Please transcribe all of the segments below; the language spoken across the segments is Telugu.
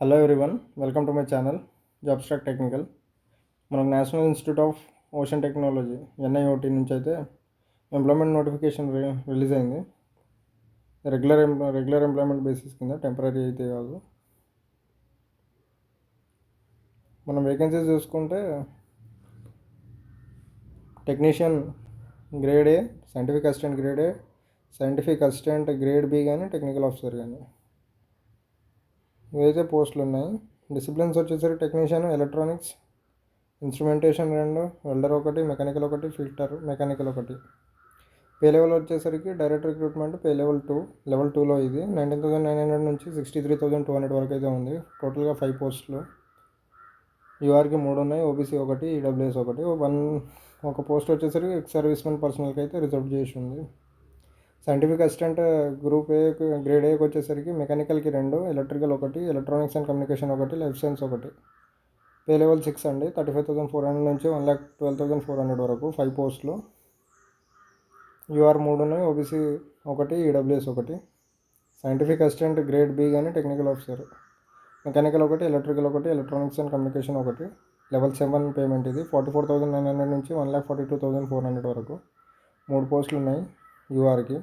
Hello everyone welcome to my channel job stack technical మనకు National Institute of Ocean Technology NIOT నుంచి అయితే ఎంప్లాయ్మెంట్ నోటిఫికేషన్ రిలీజ్ అయింది. రెగ్యులర్ రెగ్యులర్ ఎంప్లాయ్మెంట్ బేసిస్ కింద టెంపరీ అయితే కాదు. మనం వేకెన్సీస్ చూసుకుంటే technician grade A scientific assistant grade A scientific assistant grade B కానీ టెక్నికల్ ఆఫీసర్ కానీ ఇవైతే పోస్టులు ఉన్నాయి డిసిప్లిన్స్ వచ్చేసరికి టెక్నీషియన్ ఎలక్ట్రానిక్స్ ఇన్స్ట్రుమెంటేషన్ రెండు వెల్డర్ ఒకటి మెకానికల్ ఒకటి ఫిల్టర్ మెకానికల్ ఒకటి. పే లెవెల్ వచ్చేసరికి direct recruitment pay level two level టూలో ఇది. నైన్టీన్ థౌసండ్ నైన్ హండ్రెడ్ నుంచి sixty three thousand two hundred వరకు అయితే ఉంది. టోటల్గా ఫైవ్ పోస్టులు. యూఆర్కి మూడు ఉన్నాయి. ఓబీసీ ఒకటి ఈడబ్ల్యూఎస్ ఒకటి. వన్ ఒక పోస్ట్ వచ్చేసరికి ఎక్స్ సర్వీస్మెన్ పర్సనల్కి అయితే రిజర్వ్ చేసి ఉంది. Scientific assistant group A grade ఏకి వచ్చేసరికి మెకానికల్కి రెండు ఎలక్ట్రికల్ ఒకటి ఎలక్ట్రానిక్స్ అండ్ కమ్యూనికేషన్ ఒకటి లైఫ్ సైన్స్ ఒకటి. పే లెవెల్ సిక్స్ అండి. Thirty five thousand four hundred నుంచి one lakh twelve thousand four hundred వరకు ఫైవ్ పోస్టులు యూఆర్ మూడు ఉన్నాయి. ఓబీసీ ఒకటి ఈడబ్ల్యూఎస్ ఒకటి. సైంటిఫిక్ అసిస్టెంట్ గ్రేడ్ బి కానీ టెక్నికల్ ఆఫీసర్ మెకానికల్ ఒకటి ఎలక్ట్రికల్ ఒకటి ఎలక్ట్రానిక్స్ అండ్ కమ్యూనికేషన్ ఒకటి. లెవెల్ సెవెన్ పేమెంట్ ఇది. Forty four thousand nine hundred నుంచి one lakh forty two thousand four hundred వరకు. మూడు పోస్టులు ఉన్నాయి. యూఆర్కి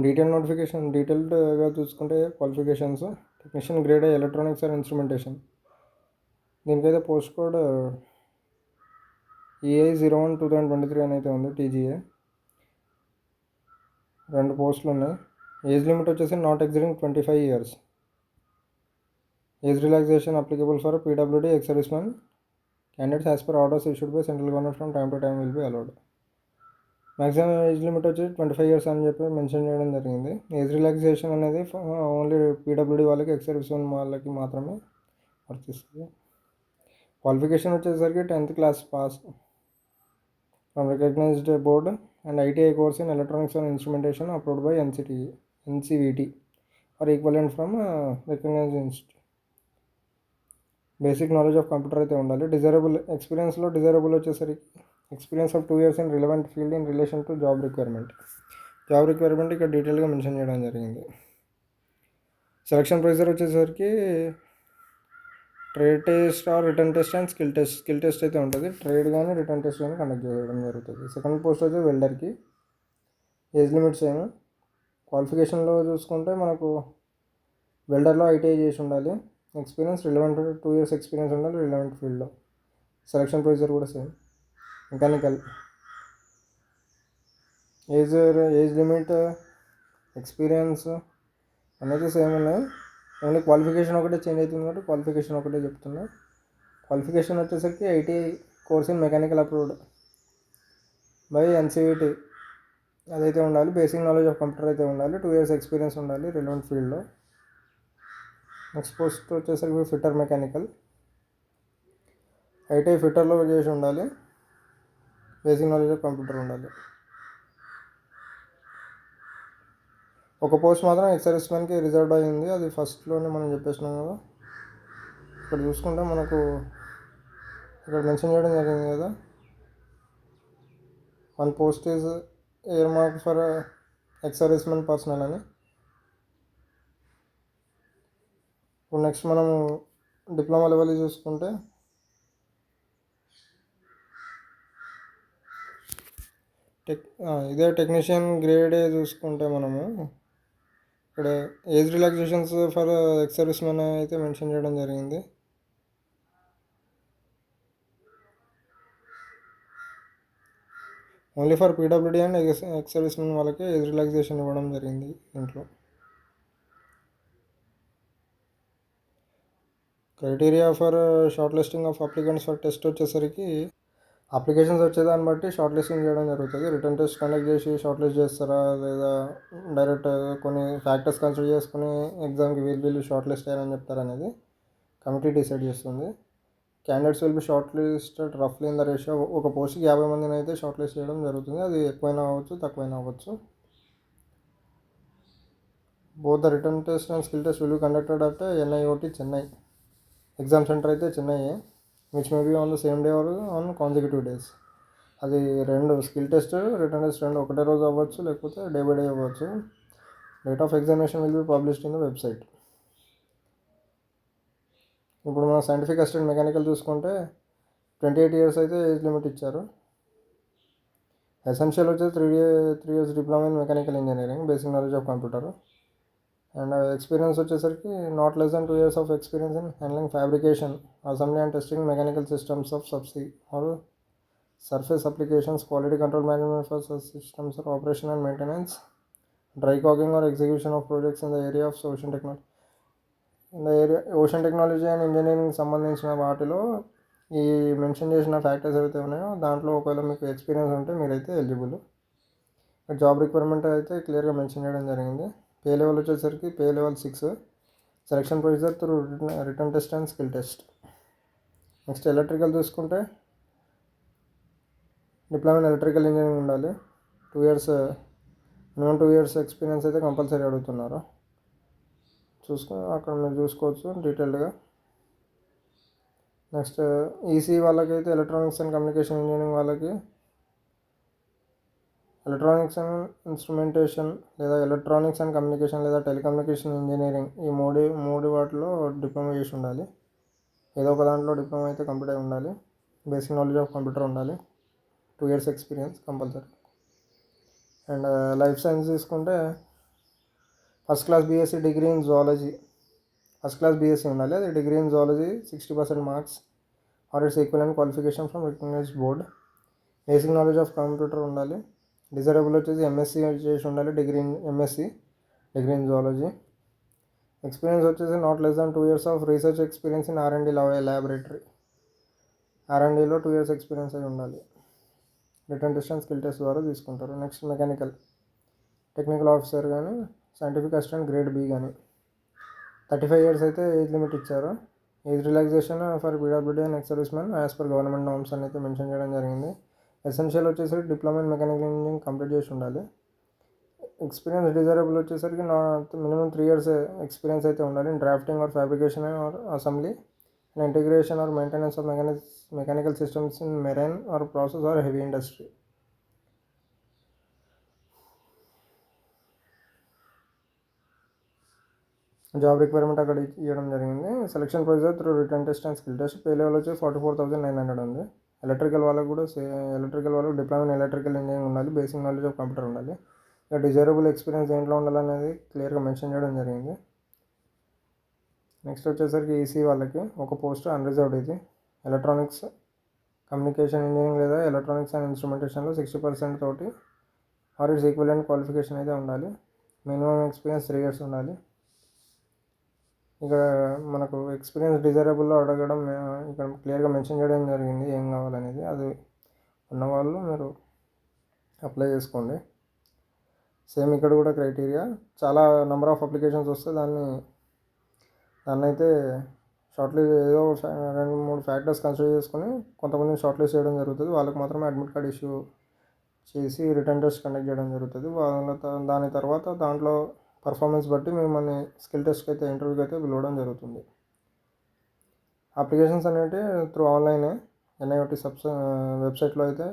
డీటెయిల్ నోటిఫికేషన్ డీటెయిల్డ్గా చూసుకుంటే qualifications technician grade electronics and instrumentation దీనికైతే post code AI zero one two thousand twenty three అని అయితే ఉంది టీజీఏ రెండు పోస్టులు ఉన్నాయి. ఏజ్ లిమిట్ వచ్చేసి not exceeding twenty five years age relaxation applicable for PWD ex service man candidates as per orders issued by central government from time to time will be allowed maximum age limit వచ్చి ట్వంటీ ఫైవ్ ఇయర్స్ అని చెప్పి మెన్షన్ చేయడం జరిగింది. ఏజ్ రిలాక్సేషన్ అనేది ఓన్లీ పీడబ్ల్యూడీ వాళ్ళకి ఎక్స్ సర్వీస్ వాళ్ళకి మాత్రమే వర్తిస్తుంది. క్వాలిఫికేషన్ వచ్చేసరికి tenth class pass. From recognised board and ITI course in electronics and instrumentation approved by NCT NCVT or equivalent from recognised institute basic knowledge of computer అయితే ఉండాలి. డిజైరబుల్ ఎక్స్పీరియన్స్లో డిజైరబుల్ వచ్చేసరికి experience of two years in relevant field in relation to job requirement. Job requirement ఇక్కడ డీటెయిల్గా మెన్షన్ చేయడం జరిగింది. సెలక్షన్ ప్రొసీజర్ వచ్చేసరికి trade test or written test and skill test. Skill test అయితే ఉంటుంది. ట్రేడ్ కానీ రిటర్న్ టెస్ట్ కానీ కండక్ట్ చేయడం జరుగుతుంది. సెకండ్ పోస్ట్ వచ్చి వెల్డర్కి. ఏజ్ లిమిట్స్ సేమ్ క్వాలిఫికేషన్లో చూసుకుంటే మనకు వెల్డర్లో ఐటీఐ చేసి ఉండాలి. Experience relevant two years experience ఉండాలి రిలవెంట్ ఫీల్డ్లో. సెలక్షన్ ప్రొసీజర్ కూడా same. Mechanical. Age age limit experience అనేది సేమ్ ఉన్నాయి. ఓన్లీ క్వాలిఫికేషన్ ఒకటే చేంజ్ అవుతుంది కాబట్టి క్వాలిఫికేషన్ ఒకటే చెప్తున్నా. క్వాలిఫికేషన్ వచ్చేసరికి ITI course in mechanical approved by NCET అదైతే ఉండాలి. బేసిక్ నాలెడ్జ్ ఆఫ్ కంప్యూటర్ అయితే ఉండాలి. టూ ఇయర్స్ ఎక్స్పీరియన్స్ ఉండాలి రిలవెంట్ ఫీల్డ్లో. నెక్స్ట్ పోస్ట్ వచ్చేసరికి ఫిట్టర్ మెకానికల్. ఐటీఐ ఫిట్టర్లో చేసి ఉండాలి. బేసిక్ నాలెడ్జ్ కంప్యూటర్ ఉండాలి. ఒక పోస్ట్ మాత్రం ఎక్స్ మ్యాన్కి రిజర్వ్డ్ అయింది. అది ఫస్ట్లోనే మనం చెప్పేసినాం కదా. ఇక్కడ చూసుకుంటే మనకు ఇక్కడ మెన్షన్ చేయడం జరిగింది కదా. One post is earmark for ex servicemen personnel అని. ఇప్పుడు నెక్స్ట్ మనము డిప్లొమా లెవెల్ చూసుకుంటే టెక్ ఇదే టెక్నీషియన్ గ్రేడే చూసుకుంటే మనము ఇక్కడ age relaxations for ex service men అయితే మెన్షన్ చేయడం జరిగింది. Only for PWD and ex service men వాళ్ళకి ఏజ్ రిలాక్సేషన్ ఇవ్వడం జరిగింది దీంట్లో criteria for short listing of applicants for test వచ్చేసరికి అప్లికేషన్స్ వచ్చేదాన్ని బట్టి షార్ట్ లిస్టింగ్ చేయడం జరుగుతుంది. రిటర్న్ టెస్ట్ కండక్ట్ చేసి షార్ట్ లిస్ట్ చేస్తారా? లేదా డైరెక్ట్ కొన్ని ఫ్యాక్టర్స్ కన్సిడర్ చేసుకుని ఎగ్జామ్కి వీళ్ళు వీళ్ళు షార్ట్ లిస్ట్ అయ్యారని చెప్తారనేది కమిటీ డిసైడ్ చేస్తుంది. Candidates will be short listed రఫ్లీ in the ratio. ఒక పోస్ట్కి యాభై మందిని అయితే షార్ట్ లిస్ట్ చేయడం జరుగుతుంది. అది ఎక్కువైనా అవ్వచ్చు తక్కువైనా అవ్వచ్చు. Both the written test and skill test will be conducted అంటే ఎన్ఐఓటి చెన్నై. ఎగ్జామ్ సెంటర్ అయితే చెన్నైయే. Which may be on the same day or on consecutive days అది రెండు స్కిల్ టెస్ట్ రిటర్న్ టెస్ట్ రెండు ఒకటే రోజు అవ్వచ్చు లేకపోతే డే బై డే అవ్వచ్చు. Date of examination will be published in the website ఇప్పుడు మన సైంటిఫిక్ అసిస్టెంట్ మెకానికల్ చూసుకుంటే ట్వంటీ ఎయిట్ ఇయర్స్ అయితే ఏజ్ లిమిట్ ఇచ్చారు. ఎసెన్షియల్ వచ్చేసి three three years diploma in mechanical engineering basic knowledge of computer and experience వచ్చేసరికి not less than two years of experience in handling fabrication assembly and testing mechanical systems of subsea or surface applications quality control management for systems systems operation and maintenance dry docking or execution of of in the area of ocean technology in the area ocean technology and engineering సంబంధించిన వాటిలో ఈ మెన్షన్ చేసిన ఫ్యాక్టర్స్ ఏవైతే ఉన్నాయో దాంట్లో ఒకవేళ మీకు ఎక్స్పీరియన్స్ ఉంటే మీరైతే ఎలిజిబుల్ జాబ్ రిక్వైర్మెంట్ అయితే క్లియర్గా మెన్షన్ చేయడం జరిగింది. పే లెవెల్ వచ్చేసరికి pay level six selection procedure through written written test and skill test next electrical చూసుకుంటే డిప్లొమా ఇన్ ఎలక్ట్రికల్ ఇంజనీరింగ్ ఉండాలి. Two years minimum two years experience అయితే కంపల్సరీ అడుగుతున్నారు. చూసుకో అక్కడ మీరు చూసుకోవచ్చు డీటెయిల్డ్గా నెక్స్ట్ ఈసీ వాళ్ళకైతే ఎలక్ట్రానిక్స్ అండ్ కమ్యూనికేషన్ ఇంజనీరింగ్ వాళ్ళకి ఎలక్ట్రానిక్స్ అండ్ ఇన్స్ట్రుమెంటేషన్ లేదా ఎలక్ట్రానిక్స్ అండ్ కమ్యూనికేషన్ లేదా టెలికమ్యూనికేషన్ ఇంజనీరింగ్ ఈ మూడు మూడు వాటిలో డిప్లొమా చేసి ఉండాలి. ఏదో ఒక దాంట్లో డిప్లొమా అయితే కంప్లీట్ అయి ఉండాలి. బేసిక్ నాలెడ్జ్ ఆఫ్ కంప్యూటర్ ఉండాలి. Two years experience compulsory and life science తీసుకుంటే first class BSc degree in zoology first class BSc ఉండాలి. అది degree in zoology sixty percent marks or its equal qualification from recognised board basic knowledge of computer ఉండాలి. డిజైరబుల్ వచ్చేసి ఎంఎస్సీ చేసి ఉండాలి degree in MSc degree in zoology experience వచ్చేసి not less than two years of research experience in R and D laboratory R and డిలో two years experience అయి ఉండాలి. రిటర్న్ డిస్టెన్స్ స్కిల్ టెస్ట్ ద్వారా తీసుకుంటారు. నెక్స్ట్ మెకానికల్ టెక్నికల్ ఆఫీసర్ కానీ సైంటిఫిక్ అసిస్టెంట్ గ్రేడ్ బి కానీ థర్టీ ఫైవ్ ఇయర్స్ అయితే ఏజ్ లిమిట్ ఇచ్చారు. Age relaxation for PWD and ex service man as per government norms అని అయితే మెన్షన్ చేయడం జరిగింది. ఎసెన్షియల్ వచ్చేసరికి diploma in mechanical engineering complete చేసి ఉండాలి. ఎక్స్పీరియన్స్ డిజైరబుల్ వచ్చేసరికి నా మినిమం త్రీ ఇయర్స్ ఎక్స్పీరియన్స్ అయితే ఉండాలి. Drafting or fabrication or assembly and integration or maintenance of mechanic mechanical systems in marine or process or heavy industry job requirement అక్కడ ఇవ్వడం జరిగింది. Selection procedure through written test and skill test pay level వచ్చి forty four thousand nine hundred ఉంది. ఎలక్ట్రికల్ వాళ్ళకు కూడా సే ఎలక్ట్రికల్ వాళ్ళకు డిప్లొమా ఇన్ ఎలక్ట్రికల్ ఇంజనీరింగ్ ఉండాలి బేసిక్ నాలెడ్జ్ ఆఫ్ కంప్యూటర్ ఉండాలి. ఇక డిజైరబుల్ ఎక్స్పీరియన్స్ దేంట్లో ఉండాలనేది క్లియర్గా మెన్షన్ చేయడం జరిగింది. నెక్స్ట్ వచ్చేసరికి ఈసీ వాళ్ళకి ఒక పోస్ట్ అన్రిజర్వ్డ్ ఇది. ఎలక్ట్రానిక్స్ కమ్యూనికేషన్ ఇంజనీరింగ్ లేదా ఎలక్ట్రానిక్స్ అండ్ ఇన్స్ట్రుమెంటేషన్లో సిక్స్టీ పర్సెంట్ తోటి ఆర్ ఇట్స్ ఈక్వలెంట్ క్వాలిఫికేషన్ అయితే ఉండాలి. మినిమం ఎక్స్పీరియన్స్ త్రీ ఇయర్స్ ఉండాలి. ఇక్కడ మనకు ఎక్స్పీరియన్స్ డిజైరబుల్లో అడగడం ఇక్కడ క్లియర్గా మెన్షన్ చేయడం జరిగింది ఏం కావాలనేది. అది ఉన్నవాళ్ళు మీరు అప్లై చేసుకోండి. సేమ్ ఇక్కడ కూడా క్రైటీరియా చాలా నెంబర్ ఆఫ్ అప్లికేషన్స్ వస్తే దాన్ని దాన్ని అయితే షార్ట్ లిస్ట్ ఏదో రెండు మూడు ఫ్యాక్టర్స్ కన్సిడర్ చేసుకొని కొంతమందిని షార్ట్ లిస్ట్ చేయడం జరుగుతుంది. వాళ్ళకి మాత్రమే అడ్మిట్ కార్డ్ ఇష్యూ చేసి రిటర్న్ టెస్ట్ కండక్ట్ చేయడం జరుగుతుంది. వాళ్ళ దాని తర్వాత దాంట్లో పర్ఫార్మెన్స్ బట్టి మిమ్మల్ని స్కిల్ టెస్ట్కి అయితే ఇంటర్వ్యూకి అయితే పిలవడం జరుగుతుంది. అప్లికేషన్స్ అనేవి త్రూ ఆన్లైనే ఎన్ఐఓటి సబ్స్ వెబ్సైట్లో అయితే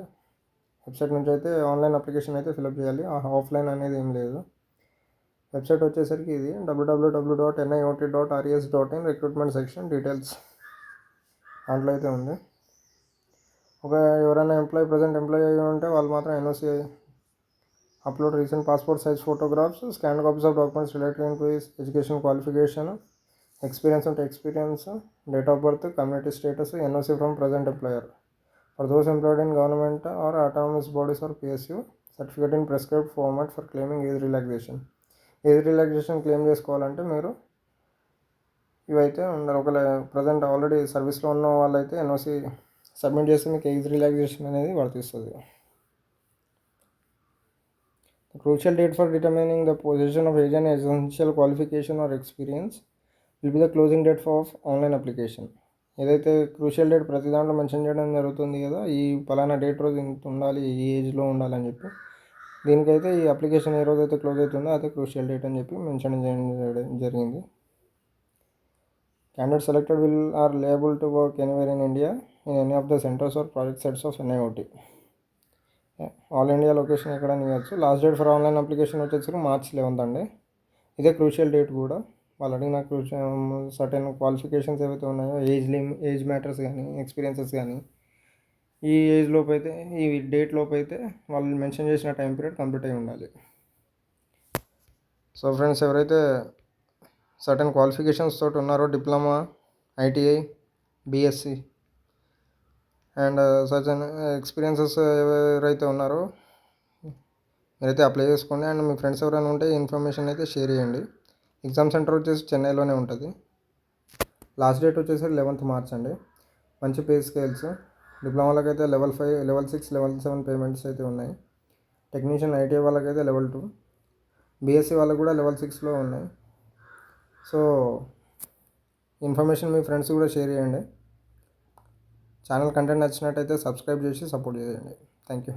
వెబ్సైట్ నుంచి అయితే ఆన్లైన్ అప్లికేషన్ అయితే ఫిలప్ చేయాలి. ఆఫ్లైన్ అనేది ఏం లేదు. వెబ్సైట్ వచ్చేసరికి ఇది WWW dot NIOT dot RS dot in recruitment section details దాంట్లో అయితే ఉంది. ఒక ఎవరైనా ఎంప్లాయీ ప్రజెంట్ ఎంప్లాయీ అయ్యి ఉంటే వాళ్ళు మాత్రం NOC upload recent passport size photographs scan copies of documents related employees education qualification experience ఉంటే experience date of birth community status NOC from present employer. For those employed in government or autonomous bodies or PSU certificate in prescribed format for claiming age relaxation age relaxation claim చేసుకోవాలంటే మీరు ఇవైతే ఉండాలి. ఒకవేళ ప్రజెంట్ ఆల్రెడీ సర్వీస్లో ఉన్న వాళ్ళైతే ఎన్ఓసి సబ్మిట్ చేస్తే మీకు ఏజ్ రిలాక్సేషన్ అనేది వర్తిస్తుంది. Crucial date for determining the position of age and essential qualification or experience will be the closing date for online application ఏదైతే క్రూషియల్ డేట్ ప్రతి దాంట్లో మెన్షన్ చేయడం జరుగుతుంది కదా ఈ పలానా డేట్ రోజు ఇంత ఉండాలి ఈ ఏజ్లో ఉండాలని చెప్పి దీనికైతే ఈ అప్లికేషన్ ఏ రోజు అయితే క్లోజ్ అవుతుందో అదే క్రూషియల్ డేట్ అని చెప్పి మెన్షన్ చేయడం జరిగింది. Candidate selected will are liable to work anywhere in India in any of the centres or project sets of NIOT all India location ఎక్కడ ఇవ్వచ్చు last date for online application వచ్చేసరికి మార్చ్ లెవెన్త్ అండి. ఇదే క్రూషియల్ డేట్ కూడా. వాళ్ళు అడిగిన సర్టెన్ క్వాలిఫికేషన్స్ ఏవైతే ఉన్నాయో ఏజ్ లిమ్ ఏజ్ మ్యాటర్స్ కానీ ఎక్స్పీరియన్సెస్ కానీ ఈ ఏజ్ లోపు అయితే ఈ డేట్ లోపు అయితే వాళ్ళు మెన్షన్ చేసిన టైం పీరియడ్ కంప్లీట్ అయి ఉండాలి. సో ఫ్రెండ్స్ ఎవరైతే సర్టెన్ క్వాలిఫికేషన్స్ తోటి ఉన్నారో diploma ITI BSc and certain experiences ఎవరైతే ఉన్నారో మీరైతే అప్లై చేసుకోండి. అండ్ మీ ఫ్రెండ్స్ ఎవరైనా ఉంటే ఇన్ఫర్మేషన్ అయితే షేర్ చేయండి. ఎగ్జామ్ సెంటర్ వచ్చేసి చెన్నైలోనే ఉంటుంది. లాస్ట్ డేట్ వచ్చేసి లెవెన్త్ మార్చ్ అండి. మంచి పే స్కేల్స్. డిప్లొమాలకు అయితే level five level six level seven payments అయితే ఉన్నాయి. టెక్నీషియన్ ఐటీఐ వాళ్ళకైతే లెవెల్ టూ. బీఎస్సీ వాళ్ళకు కూడా లెవెల్ సిక్స్లో ఉన్నాయి. సో ఇన్ఫర్మేషన్ మీ ఫ్రెండ్స్ కూడా షేర్ చేయండి. ఛానల్ కంటెంట్ నచ్చినట్టయితే సబ్స్క్రైబ్ చేసి సపోర్ట్ చేయండి. Thank you